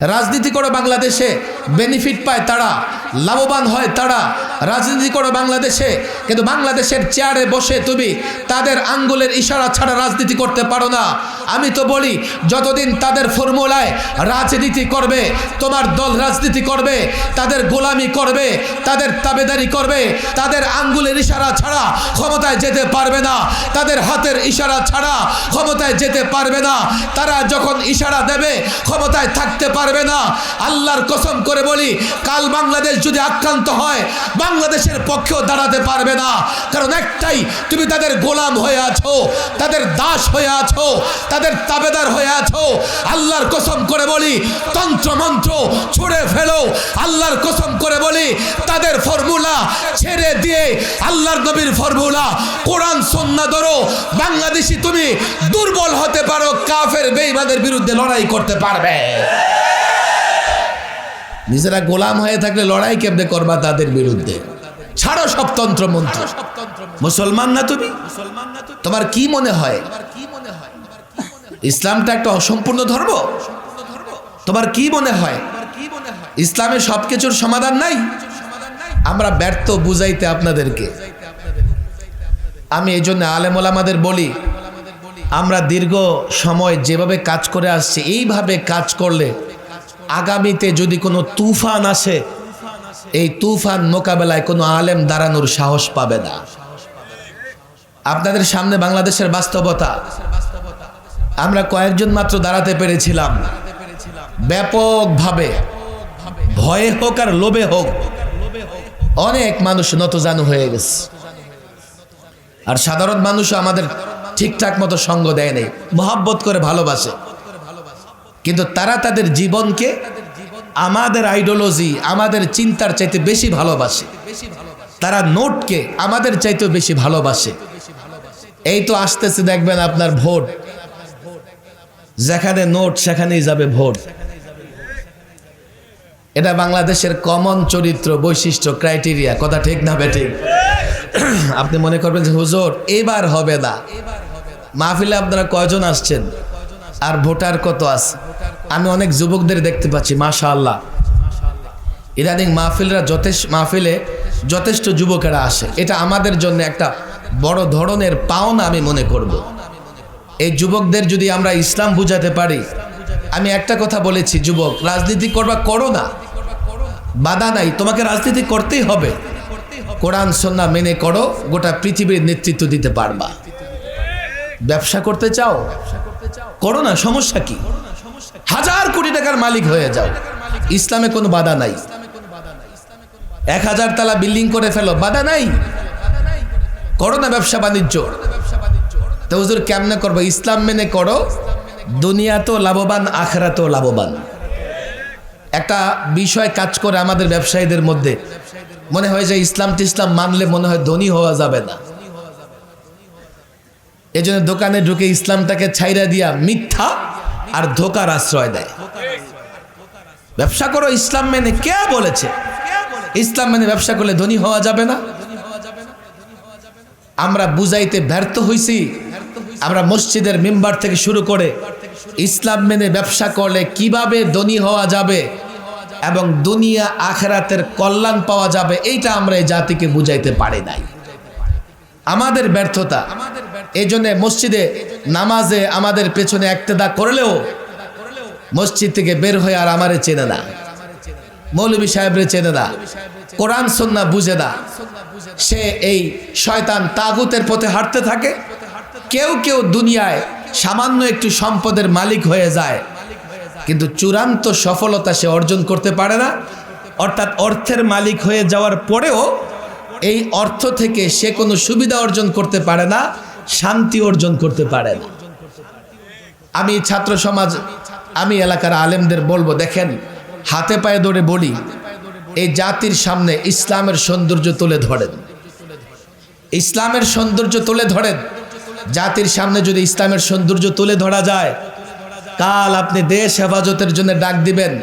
রাজনীতি করে বাংলাদেশে বেনিফিট পায় তারা। লাভবান হয় তারা। রাজনীতি করে বাংলাদেশে, কিন্তু বাংলাদেশের চেয়ারে বসে তুমি তাদের আঙ্গুলের ইশারা ছাড়া রাজনীতি করতে পারো না। আমি তো বলি, যতদিন তাদের ফর্মুলায় রাজনীতি করবে, তোমার দল রাজনীতি করবে, তাদের গোলামি করবে, তাদের তাবেদারি করবে, তাদের আঙ্গুলের ইশারা ছাড়া ক্ষমতায় যেতে পারবে না, তাদের হাতের ইশারা ছাড়া ক্ষমতায় যেতে পারবে না, তারা যখন ইশারা দেবে, ক্ষমতায় থাকতে পারবে না। আল্লাহর কসম করে বলি, কাল বাংলাদেশ যদি আক্রান্ত হয়, বাংলাদেশের পক্ষেও দাঁড়াতে পারবে না। কারণ একটাই, তুমি তাদের গোলাম হয়ে আছো, তাদের দাস হয়ে আছো, তাদের তাবেদার হয়ে আছো। আল্লাহর কসম করে বলি, তন্ত্রমন্ত্র ছুড়ে ফেলো। আল্লাহর কসম করে বলি, তাদের ফর্মুলা ছেড়ে দিয়ে আল্লাহর নবীর ফর্মুলা, কোরআন, সন্না ধরো। বাংলাদেশি তুমি দুর্বল হতে পারো, কাফের বেইমানের বিরুদ্ধে লড়াই করতে পারবে। নিজেরা গোলাম হয়ে থাকলে লড়াই কেমনে করবা তাদের বিরুদ্ধে? ছাড়ো সব তন্ত্র মন্ত্র। মুসলমান না তুমি? তোমার কি মনে হয়? ইসলামটা একটা অসম্পূর্ণ ধর্ম? তোমার কি মনে হয়? ইসলামে সবকিছুর সমাধান নাই? আমরা ব্যর্থ বুঝাইতে আপনাদেরকে। আমি এই জন্য আলেমোলামাদের বলি আমরা দীর্ঘ সময় যেভাবে কাজ করে আসছি এইভাবে কাজ করলে আগামীতে যদি কোনো তুফান আসে, এই তুফান মোকাবেলায় কোনো আলেম দাঁড়ানোর সাহস পাবে না। আপনাদের সামনে বাংলাদেশের বাস্তবতা। আমরা কয়েকজন মাত্র দাঁড়াতে পেরেছিলাম। ব্যাপকভাবে, ভয়ে হোক আর লোভে হোক, অনেক মানুষ নতজানু হয়ে গেছে। আর সাধারণ মানুষও আমাদের ঠিকঠাক মতো সঙ্গ দেয় নেই, মহাব্বত করে ভালোবাসে। কিন্তু তারা তাদের জীবনকে আমাদের আইডিওলজি, আমাদের চিন্তার চাইতে বেশি ভালোবাসে। তারা নোটকে আমাদের চাইতেও বেশি ভালোবাসে। এই তো আসতেছে দেখবেন আপনার ভোট। যেখানে নোট, সেখানেই যাবে ভোট। এটা বাংলাদেশের কমন চরিত্র বৈশিষ্ট্য, ক্রাইটেরিয়া। কথা ঠিক না, বেঠিক? আপনি মনে করবেন যে, হুজুর, এবার হবে না। মাহফিলে আপনারা কয়জন আসছেন? আর ভোটার কত আছে? আমি অনেক যুবকদের দেখতে পাচ্ছি মাশা আল্লাহ ইদানিং মাহফিলরা যথেষ্ট, মাহফিলে যথেষ্ট যুবকেরা আসে। এটা আমাদের জন্য একটা বড় ধরনের পাওনা আমি মনে করব। এই যুবকদের যদি আমরা ইসলাম বুঝাতে পারি, আমি একটা কথা বলেছি, যুবক, রাজনীতি করবা করো না। বাধা নাই, তোমাকে রাজনীতি করতেই হবে। কোরআন সন্না মেনে করো, গোটা পৃথিবীর নেতৃত্ব দিতে পারবা। ব্যবসা করতে চাও? করো না সমস্যা কি? হাজার কোটি টাকার মালিক হয়ে যাও। ইসলামে কোনো বাধা নাই। এক হাজার তালা বিল্ডিং করে ফেলো, বাধা নাই। করো না ব্যবসা বাণিজ্য। তো কেমনে করব? ইসলাম মেনে করো, দুনিয়াতেও লাভবান, আখরাতেও লাভবান। একটা বিষয় কাজ করে আমাদের ব্যবসায়ীদের মধ্যে। মনে হয় যে ইসলাম টিসলাম মানলে মনে হয় ধনী হওয়া যাবে না। এই জন্য দোকানে ঢুকে ইসলামটাকে ছাইরা দিয়া মিথ্যা আর ধোকার আশ্রয় দেয়। ব্যবসা করো ইসলাম মেনে। কে বলেছে? ইসলাম মেনে ব্যবসা করলে ধনী হওয়া যাবে না? আমরা বুঝাইতে ব্যর্থ হইছি। আমরা মসজিদের মেম্বার থেকে শুরু করে ইসলাম মেনে ব্যবসা করলে কীভাবে ধনী হওয়া যাবে এবং দুনিয়া আখেরাতের কল্যাণ পাওয়া যাবে, এইটা আমরা এই জাতিকে বুঝাইতে পারি নাই। আমাদের ব্যর্থতা। এই জন্যে মসজিদে নামাজে আমাদের পেছনে একতেদা করলেও মসজিদ থেকে বের হয়ে আর আমারে চেনে না। মৌলবী সাহেবরে চেনে না। কোরআন সন্না বুঝে না। সে এই শয়তান তাগুতের পথে হাঁটতে থাকে। কেউ কেউ দুনিয়ায় সামান্য একটু সম্পদের মালিক হয়ে যায়। কিন্তু চূড়ান্ত সফলতা সে অর্জন করতে পারে না। অর্থাৎ অর্থের মালিক হয়ে যাওয়ার পরেও এই অর্থ থেকে সে কোনো সুবিধা অর্জন করতে পারে না, শান্তি অর্জন করতে পারে না। আমি ছাত্র সমাজ, আমি এলাকার আলেমদের বলব, দেখেন, হাতে পায়ে ধরে বলি, এই জাতির সামনে ইসলামের সৌন্দর্য তুলে ধরেন। ইসলামের সৌন্দর্য তুলে ধরেন। জাতির সামনে যদি ইসলামের সৌন্দর্য তুলে ধরা যায়, কাল আপনি দেশ হেফাজতের জন্য ডাক দিবেন।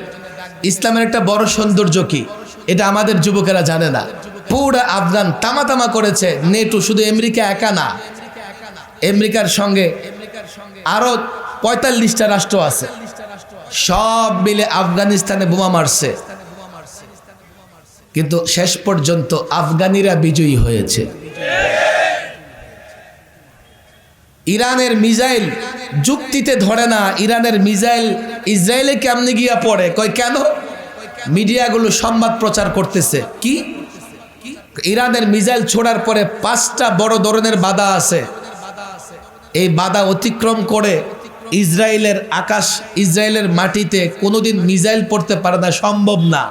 ইসলামের একটা বড় সৌন্দর্য কি? এটা আমাদের যুবকেরা জানে না। পুরা আফগান তামা তামা করেছে নেটু, শুধু আমেরিকা একা না। আমেরিকার সঙ্গে আরও পঁয়তাল্লিশটা রাষ্ট্র আছে। সব মিলে আফগানিস্তানে বোমা মারছে। কিন্তু শেষ পর্যন্ত আফগানিরা বিজয়ী হয়েছে। ইরানের মিসাইল যুক্তিতে ধরে না, ইরানের মিসাইল ইসরায়েলে কেমনে গিয়া পড়ে? কয়, কেন? মিডিয়াগুলো সংবাদ প্রচার করতেছে। কি? ইরানের মিজাইল ছোড়ার পরে পাঁচটা বড় ধরনের বাধা আছে। এই বাধা অতিক্রম করে ইসরায়েলের আকাশ, ইসরায়েলের মাটিতে কোনোদিন মিজাইল পড়তে পারে না, সম্ভব না।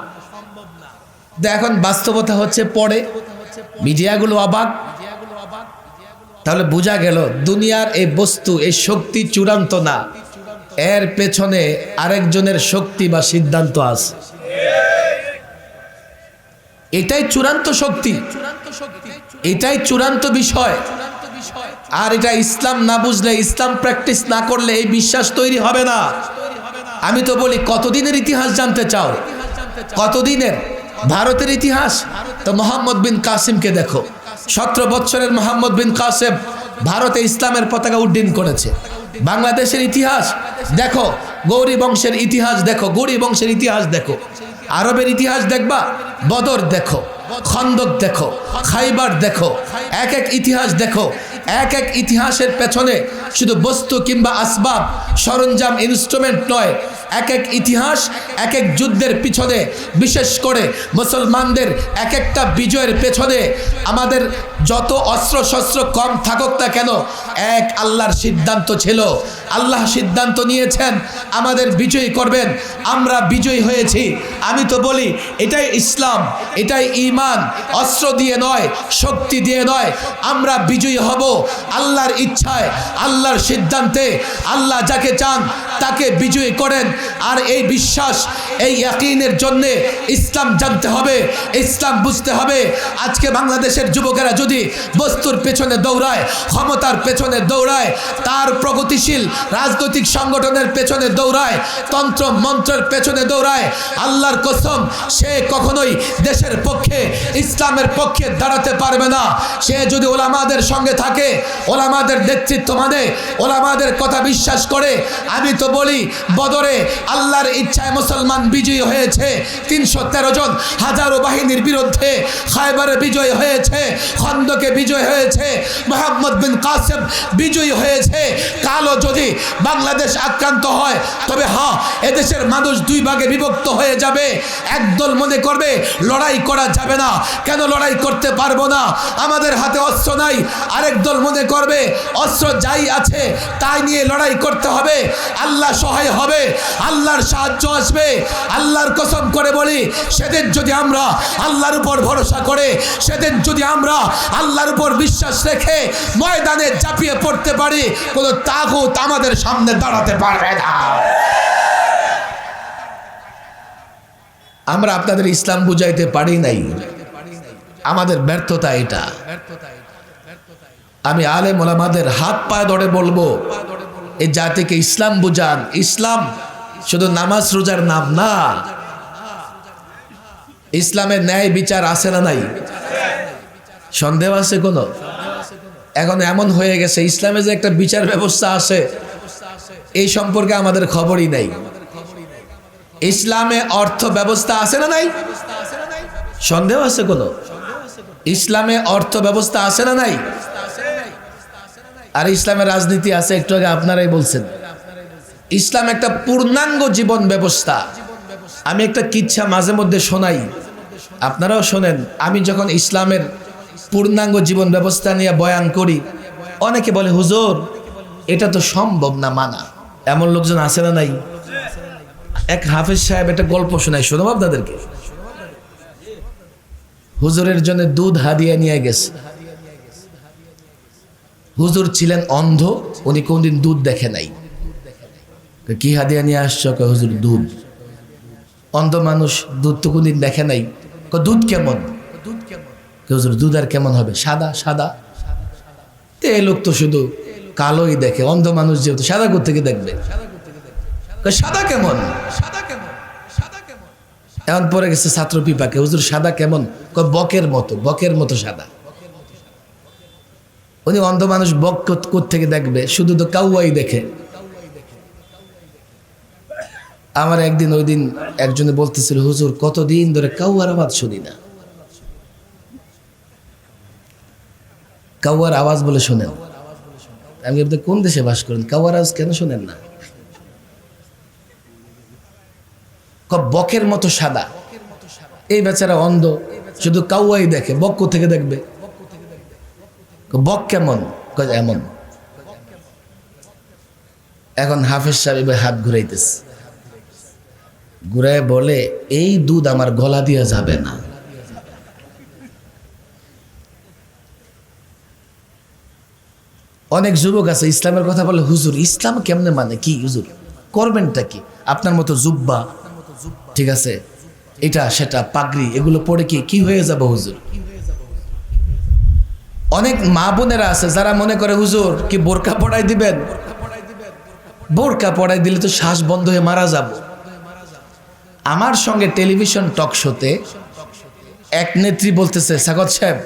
এখন বাস্তবতা হচ্ছে পড়ে মিডিয়াগুলো অবাক। তাহলে বোঝা গেল, দুনিয়ার এই বস্তু, এই শক্তি চূড়ান্ত না। এর পেছনে আরেকজনের শক্তি বা সিদ্ধান্ত আছে। এটাই চূড়ান্ত শক্তি। এটাই চূড়ান্ত বিষয়। আর এটা ইসলাম না বুঝলে, ইসলাম প্র্যাকটিস না করলে এই বিশ্বাস তৈরি হবে না। আমি তো বলি, কতদিনের ইতিহাস জানতে চাও? কতদিনের? ভারতের ইতিহাস? তো মোহাম্মদ বিন কাসিমকে দেখো। সতেরো বছরের মোহাম্মদ বিন কাসেম ভারতে ইসলামের পতাকা উড্ডীন করেছে। বাংলাদেশের ইতিহাস দেখো, গৌরী বংশের ইতিহাস দেখো, গৌরী বংশের ইতিহাস দেখো। আরবের ইতিহাস দেখবা, বদর দেখো, খন্দক দেখো, খাইবার দেখো, এক এক ইতিহাস দেখো, এক এক ইতিহাসের পেছনে শুধু বস্তু কিংবা আসবাব, সরঞ্জাম ইনস্ট্রুমেন্ট নয় এক এক ইতিহাস, এক এক যুদ্ধের পিছনে, বিশেষ করে মুসলমানদের এক একটা বিজয়ের পেছনে, আমাদের যত অস্ত্র শস্ত্র কম থাকুক না কেন, এক আল্লাহর সিদ্ধান্ত ছিল। আল্লাহ সিদ্ধান্ত নিয়েছেন, আমাদের বিজয়ী করবেন। আমরা বিজয়ী হয়েছি। আমি তো বলি, এটাই ইসলাম, এটাই ইমান অস্ত্র দিয়ে নয়, শক্তি দিয়ে নয়। আমরা বিজয়ী হব আল্লাহর ইচ্ছায়, আল্লাহর সিদ্ধান্তে। আল্লাহ যাকে চান, তাকে বিজয়ী করেন। আর এই বিশ্বাস, এই ইয়াকিনের জন্যে ইসলাম জানতে হবে, ইসলাম বুঝতে হবে। আজকে বাংলাদেশের যুবকেরা যদি বস্তুর পেছনে দৌড়ায়, ক্ষমতার পেছনে দৌড়ায়, তার প্রগতিশীল রাজনৈতিক সংগঠনের পেছনে দৌড়ায়, তন্ত্র মন্ত্রের পেছনে দৌড়ায়, আল্লাহর কসম, সে কখনোই দেশের পক্ষে, ইসলামের পক্ষে দাঁড়াতে পারবে না। সে যদি ওলামাদের সঙ্গে থাকে, ওলামাদের নেতৃত্ব মানে ওলামাদের কথা বিশ্বাস করে, আমি তো বলি, বদরে আল্লাহর ইচ্ছায় মুসলমান বিজয়ী হয়েছে। তিনশো তেরো জন হাজারো বাহিনীর বিরুদ্ধে খাইবারে বিজয় হয়েছে, খন্দকে বিজয় হয়েছে, মোহাম্মদ বিন কাসেম বিজয়ী হয়েছে। কালো যদি বাংলাদেশ আক্রান্ত হয়, তবে হ্যাঁ এদেশের মানুষ দুই ভাগে বিভক্ত হয়ে যাবে। একদল মনে করবে, লড়াই করা যাবে না। কেন লড়াই করতে পারব না? আমাদের হাতে অস্ত্র নাই। আরেক দল মনে করবে, অস্ত্র যাই আছে, তাই নিয়ে লড়াই করতে হবে। আল্লাহ সহায় হবে। আল্লাহর সাহায্য আসবে। আল্লাহর কসম করে বলি, সেদিন যদি আমরা আল্লাহর উপর ভরসা করে, সেদিন যদি আমরা আল্লাহর উপর বিশ্বাস রেখে ময়দানে চাপিয়ে পড়তে পারি, কোনো তাগুত আমাদের সামনে দাঁড়াতে পারবে না। আমরা আপনাদের ইসলাম বুঝাইতে পারি নাই। আমাদের ব্যর্থতা এটা। আমি আলে মোলামাদের হাত পায়ে ধরে বলব এই জাতিকে ইসলাম বুঝান। ইসলাম শুধু নামাজ রোজার নাম না। ইসলামের ন্যায় বিচার আছে না নাই? সন্দেহ আছে কোনো? এখন এমন হয়ে গেছে, ইসলামে যে একটা বিচার ব্যবস্থা আছে, এই সম্পর্কে আমাদের খবরই নাই। ইসলামে অর্থ ব্যবস্থা আছে না নাই? সন্দেহ আছে কোনো? ইসলামে অর্থ ব্যবস্থা আছে না নাই? আর ইসলামের রাজনীতি আছে, একটু আগে আপনারাই বলছেন। ইসলাম একটা পূর্ণাঙ্গ জীবন ব্যবস্থা। আমি একটা কিচ্ছা মাঝে মধ্যে শোনাই। আপনারাও শোনেন, আমি যখন ইসলামের পূর্ণাঙ্গ জীবন ব্যবস্থা নিয়ে বয়ান করি, অনেকে বলে, হুজুর, এটা তো সম্ভব না মানা। এমন লোকজন আছে না নাই? এক হাফেজ সাহেব একটা গল্প শোনাই, শোনাব আপনাদেরকে? হুজুরের জন্য দুধ হাদিয়া নিয়ে গেছে। হুজুর ছিলেন অন্ধ, উনি কোনদিন দুধ দেখে নাই। কি হাদিয়া নিয়ে আসছো? কয়, হুজুর, দুধ। অন্ধ মানুষ দুধ তো কোনদিন দেখে নাই। কয়, দুধ কেমন? কয়, হুজুর, দুধ আর কেমন হবে? সাদা সাদা? তো লোক তো শুধু কালোই দেখে। অন্ধ মানুষ যেহেতু সাদা থেকে দেখবে। সাদা কেমন সাদা কেমন? কেমন এখন পরে গেছে ছাত্র পিপাকে হুজুর, সাদা কেমন? বকের মতো বকের মতো সাদা। উনি অন্ধ মানুষ বক থেকে দেখবে? শুধু তো কাউয়াই দেখে। আমার একদিন ওই দিন একজনে বলতেছিল, হুজুর, কতদিন ধরে কাউয়ার আওয়াজ শুনি না? কাউয়ার আওয়াজ বলে শোনেন। আমি আপনি কোন দেশে বাস করেন? কাউয়ার আওয়াজ কেন শোনেন না? বকের মতো সাদা। এই বেচারা অন্ধ। শুধু কাউয়াই দেখে বক থেকে দেখবে। বক কেমন? এমন। এখন হাফেজ সাহেব হাত ঘুরাইতেছে। ঘুরায় বলে, এই দুধ আমার গলা দিয়ে যাবে না। অনেক যুবক আছে, ইসলামের কথা বলে, হুজুর, ইসলাম কেমনে মানে? কি হুজুর? করবেনটা কি? আপনার মতো জুব্বা, ঠিক আছে? এটা, সেটা, পাগড়ি, এগুলো পরে কি কি হয়ে যাবে হুজুর? অনেক মা বোনেরা আছে, যারা মনে করে, হুজুর, কি বোরকা পড়াই দিবেন? বোরকা পড়াই দিলে তো শ্বাস বন্ধ হয়ে মারা যাব। আমার সঙ্গে টেলিভিশন টক শোতে এক নেত্রী বলতেছে, সাগত সাহেব,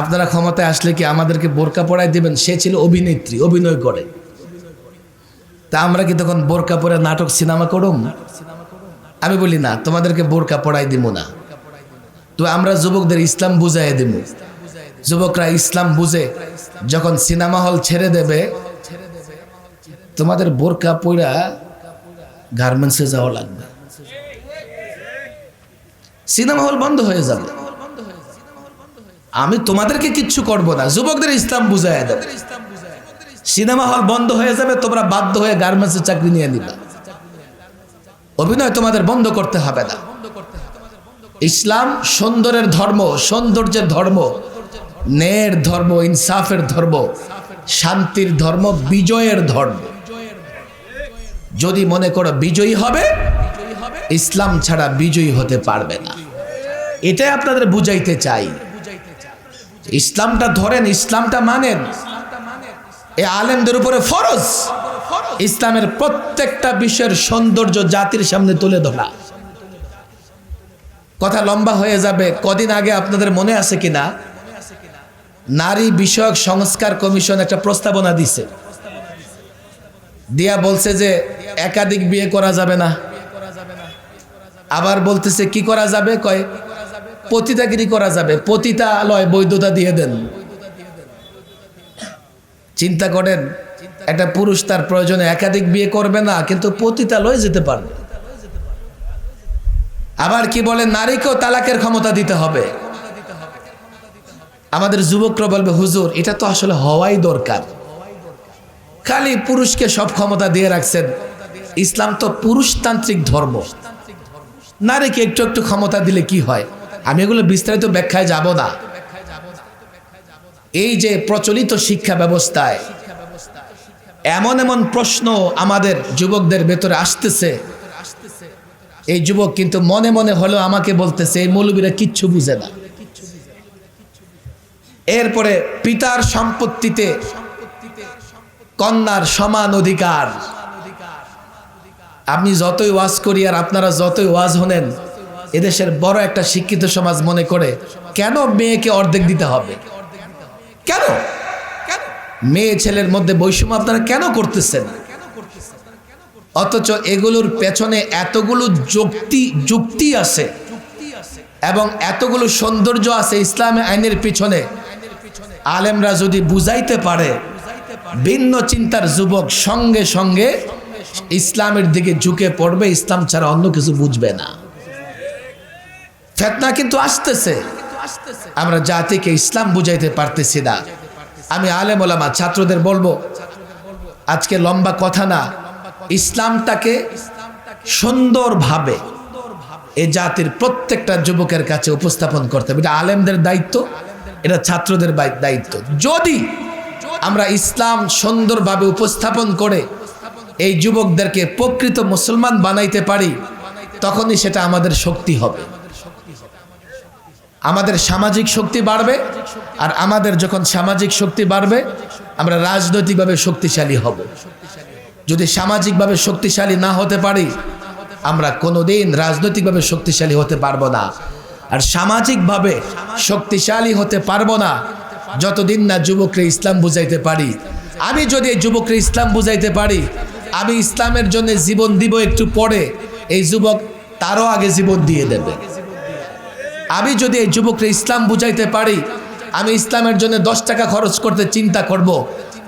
আপনারা ক্ষমতায় আসলে কি আমাদেরকে বোরকা পড়াই দিবেন? সে ছিল অভিনেত্রী, অভিনয় করে। তা আমরা কি তখন বোরকা পরে নাটক সিনেমা করুম? আমি বলি, না, তোমাদেরকে বোরকা পড়াই দিব না। তো আমরা যুবকদের ইসলাম বুঝাই দিব। যুবকরা ইসলাম বুঝে, যখন সিনেমা হল ছেড়ে দেবে, তোমাদের বোরকা পইরা গার্মেন্টসে যাওয়া লাগবে। সিনেমা হল বন্ধ হয়ে যাবে। আমি তোমাদেরকে কিচ্ছু করব না। যুবকদের ইসলাম বুঝাই দেব সিনেমা হল বন্ধ হয়ে যাবে, তোমরা বাধ্য হয়ে গার্মেন্টসের চাকরি নিয়ে নিবা। অভিনয় তোমাদের বন্ধ করতে হবে না। ইসলাম সুন্দরের ধর্ম, সৌন্দর্যের ধর্ম, ন্যায়ের ধর্ম, ইনসাফের ধর্ম, শান্তির ধর্ম, বিজয়ের ধর্ম। যদি মনে করো বিজয়ী হবে ইসলাম ছাড়া বিজয়ী হতে পারবে না। এটাই আপনাদের বুঝাইতে চাই। ইসলামটা ধরেন, ইসলামটা মানেন। এ আলেমদের উপরে ফরজ। ইসলামের প্রত্যেকটা বিষয়ের সৌন্দর্য জাতির সামনে তুলে ধরা। কথা লম্বা হয়ে যাবে, কদিন আগে আপনাদের মনে আছে কিনা? নারী বিষয়ক সংস্কার কমিশন একটা প্রস্তাবনা দিছে। দিয়া বলছে যে একাধিক বিয়ে করা যাবে না। আবার বলতেছে, কি করা যাবে? কয় পতিতাগিরি করা যাবে। পতিতালয় বৈধতা দিয়ে দেন। চিন্তা করেন, একটা পুরুষ তার প্রয়োজনে একাধিক বিয়ে করবে না, কিন্তু পতিতালয় যেতে পারবে। আবার কি বলে, নারীকেও তালাকের ক্ষমতা দিতে হবে। আমাদের যুবকরা বলবে, হুজুর, এটা তো আসলে হওয়াই দরকার। খালি পুরুষকে সব ক্ষমতা দিয়ে রাখছেন। ইসলাম তো পুরুষতান্ত্রিক ধর্ম। নারীকে একটু একটু ক্ষমতা দিলে কি হয়? আমি এগুলো বিস্তারিত ব্যাখ্যায় যাব না। এই যে প্রচলিত শিক্ষা ব্যবস্থায় এমন এমন প্রশ্ন আমাদের যুবকদের ভেতরে আসতেছে। এই যুবক কিন্তু মনে মনে হলেও আমাকে বলতেছে, এই মৌলবীরা কিচ্ছু বুঝে না। এরপরে পিতার সম্পত্তিতে কন্যার সমান অধিকার। আপনি যতই ওয়াজ করি আর আপনারা যতই ওয়াজ হনেন এদেশের বড় একটা শিক্ষিত সমাজ মনে করে, কেন মেয়েকে অর্ধেক দিতে হবে? কেন? মেয়ে ছেলের মধ্যে বৈষম্য আপনারা কেন করতেছেন? অথচ এগুলোর পেছনে এতগুলো যুক্তি যুক্তি আছে এবং এতগুলো সৌন্দর্য আছে ইসলামী আইনের পিছনে। আলেমরা যদি বুঝাইতে পারে, ভিন্ন চিন্তার যুবক সঙ্গে সঙ্গে ইসলামের দিকে ঝুঁকে পড়বে, ইসলাম ছাড়া অন্য কিছু বুঝবে না। ফেতনা কিন্তু আসতেছে। আমরা জাতিকে ইসলাম বুঝাইতে পারতেছি না। আমি আলেম ওলামা, ছাত্রদের বলব, আজকে লম্বা কথা না, ইসলামটাকে সুন্দরভাবে এ জাতির প্রত্যেকটা যুবকের কাছে উপস্থাপন করতে হবে। এটা আলেমদের দায়িত্ব, এটা ছাত্রদের দায়িত্ব। যদি আমরা ইসলাম সুন্দরভাবে উপস্থাপন করে এই যুবকদেরকে প্রকৃত মুসলমান বানাইতে পারি, তখনই সেটা আমাদের শক্তি হবে। আমাদের সামাজিক শক্তি বাড়বে আর আমাদের যখন সামাজিক শক্তি বাড়বে, আমরা রাজনৈতিকভাবে শক্তিশালী হব। যদি সামাজিকভাবে শক্তিশালী না হতে পারি, আমরা কোনোদিন রাজনৈতিকভাবে শক্তিশালী হতে পারব না। আর সামাজিকভাবে শক্তিশালী হতে পারব না, যতদিন না যুবকরা ইসলাম বুঝাইতে পারি। আমি যদি এই যুবকরা ইসলাম বুঝাইতে পারি আমি ইসলামের জন্য জীবন দিব একটু পরে, এই যুবক তারও আগে জীবন দিয়ে দেবে আমি যদি এই যুবককে ইসলাম বুঝাইতে পারি, আমি ইসলামের জন্য দশ টাকা খরচ করতে চিন্তা করব।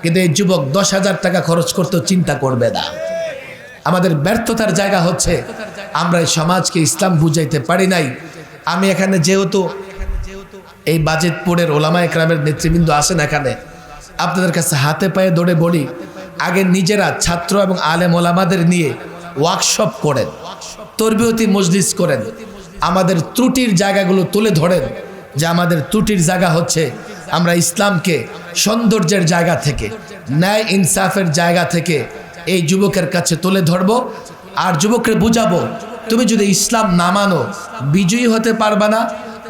কিন্তু এই যুবক দশ হাজার টাকা খরচ করতে চিন্তা করবে না আমাদের ব্যর্থতার জায়গা হচ্ছে, আমরা এই সমাজকে ইসলাম বুঝাইতে পারি নাই আমি এখানে যেহেতু এই বাজেটপুরের ওলামা একরামের নেতৃবৃন্দ আসেন এখানে, আপনাদের কাছে হাতে পায়ে দৌড়ে বলি আগে নিজেরা ছাত্র এবং আলেম ওলামাদের নিয়ে ওয়ার্কশপ করেন, তরবিয়তি মজলিস করেন, আমাদের ত্রুটির জায়গাগুলো তুলে ধরেন, যে আমাদের ত্রুটির জায়গা হচ্ছে আমরা ইসলামকে সৌন্দর্যের জায়গা থেকে, ন্যায় ইনসাফের জায়গা থেকে এই যুবকের কাছে তুলে ধরবো। আর যুবককে বুঝাবো, তুমি যদি ইসলাম না মানো, বিজয়ী হতে পারবা না,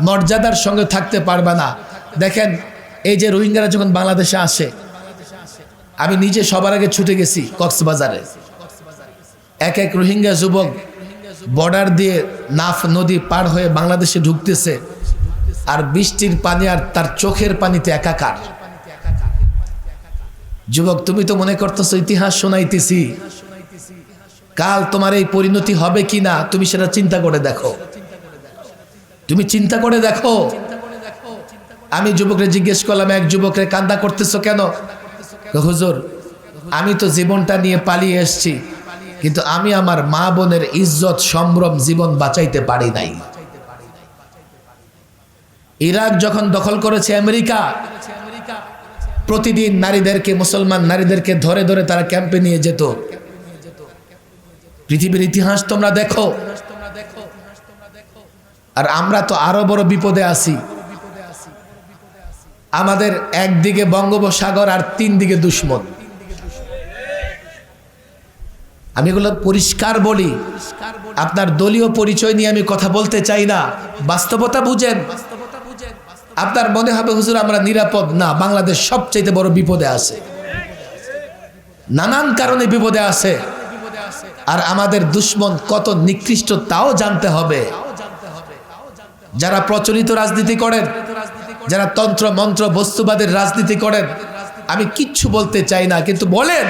মর্যাদার সঙ্গে থাকতে পারবা না। দেখেন, এই যে রোহিঙ্গারা যখন বাংলাদেশে আসে আমি নিজে সবার আগে ছুটে গেছি কক্সবাজারে। এক এক রোহিঙ্গা যুবক বর্ডার দিয়ে নাফ নদী পার হয়ে বাংলাদেশে ঢুকতেছে আর বৃষ্টির পানি আর তার চোখের পানিতে একাকার। যুবক, তুমি তো মনে করতেছো ইতিহাস শোনাইতেছি। কাল তোমার এই পরিণতি হবে কি না, তুমি সেটা চিন্তা করে দেখো। তুমি চিন্তা করে দেখো। আমি যুবকরে জিজ্ঞেস করলাম, এক যুবকরে কান্দা করতেছো কেন? হুজুর, আমি তো জীবনটা নিয়ে পালিয়ে এসছি, কিন্তু আমি আমার মা বোনের ইজ্জত, সম্ভ্রম, জীবন বাঁচাইতে পারি নাই। ইরাক যখন দখল করেছে আমেরিকা, প্রতিদিন নারীদেরকে, মুসলমান নারীদেরকে ধরে ধরে তারা ক্যাম্পে নিয়ে যেত। পৃথিবীর ইতিহাস তোমরা দেখো। আর আমরা তো আরও বড় বিপদে আছি। আমাদের একদিকে বঙ্গোপসাগর আর তিন দিকে দুশ্মন। আমি এগুলো পরিষ্কার বলি। আপনার দলীয় পরিচয় নিয়ে আমি কথা বলতে চাই না। বাস্তবতা বুঝেন। আপনার মনে হবে, হুজুর, আমরা নিরাপদ। না, বাংলাদেশ সবচাইতে বড় বিপদে আছে। নানান কারণে বিপদে আছে। আর আমাদের দুশ্মন কত নিকৃষ্ট, তাও জানতে হবে। যারা প্রচলিত রাজনীতি করেন যারা তন্ত্র, মন্ত্র, বস্তুবাদের রাজনীতি করেন, আমি কিচ্ছু বলতে চাই না, কিন্তু বলেন,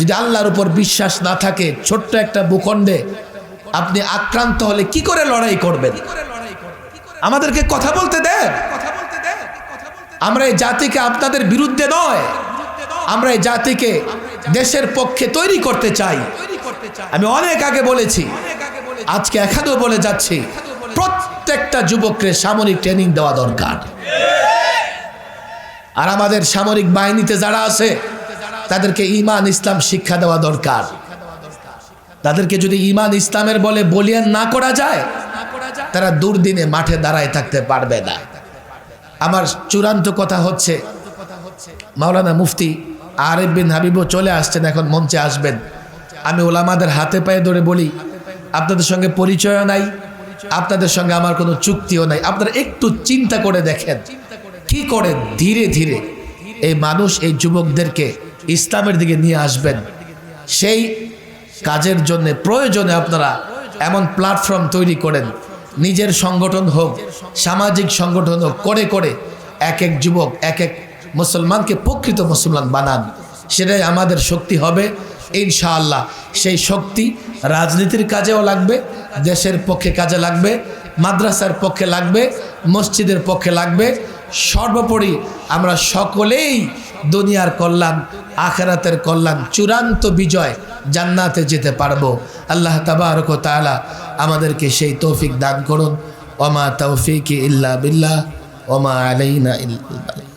যদি আল্লাহর উপর বিশ্বাস না থাকে, ছোট্ট একটা ভূখণ্ডে আপনি আক্রান্ত হলে কি করে লড়াই করবেন? আমাদেরকে কথা বলতে দেন। আমরা এই জাতিকে আপনাদের বিরুদ্ধে নয়, আমরা এই জাতিকে দেশের পক্ষে তৈরি করতে চাই। আমি অনেক আগে বলেছি, আজকে এখানেও বলে যাচ্ছি। প্রত্যেকটা যুবককে সামরিক ট্রেনিং দেওয়া দরকার। আর আমাদের সামরিক বাহিনীতে যারা আছে, তাদেরকে ইমান, ইসলাম শিক্ষা দেওয়া দরকার। তাদেরকে যদি ইমান, ইসলামের বলে বলিয়ান না করা যায়, তারা দুর্দিনে মাঠে দাঁড়ায় থাকতে পারবে না। আমার চূড়ান্ত কথা হচ্ছে, মাওলানা মুফতি আরেফ বিন হাবিবও চলে আসছেন, এখন মঞ্চে আসবেন। আমি ওলামাদের হাতে পায়ে ধরে বলি, আপনাদের সঙ্গে পরিচয়ও নাই আপনাদের সঙ্গে আমার কোনো চুক্তিও নাই। আপনারা একটু চিন্তা করে দেখেন। কি করে ধীরে ধীরে এই মানুষ, এই যুবকদেরকে ইসলামের দিকে নিয়ে আসবেন। সেই কাজের জন্য, প্রয়োজনে আপনারা এমন প্ল্যাটফর্ম তৈরি করেন। নিজের সংগঠন হোক, সামাজিক সংগঠন হোক, করে করে এক এক যুবক, এক এক মুসলমানকে প্রকৃত মুসলমান বানান। সেটাই আমাদের শক্তি হবে। ইনশাআল্লাহ, সেই শক্তি রাজনীতির কাজেও লাগবে দেশের পক্ষে কাজে লাগবে, মাদ্রাসার পক্ষে লাগবে, মসজিদের পক্ষে লাগবে। সর্বোপরি আমরা সকলেই দুনিয়ার কল্যাণ, আখেরাতের কল্যাণ, চূড়ান্ত বিজয় জান্নাতে যেতে পারব। আল্লাহ তাবারক তাআলা আমাদেরকে সেই তৌফিক দান করুন। ওমা তৌফিক ইল্লা বিল্লাহ ওমা আলাইনা ইল্লা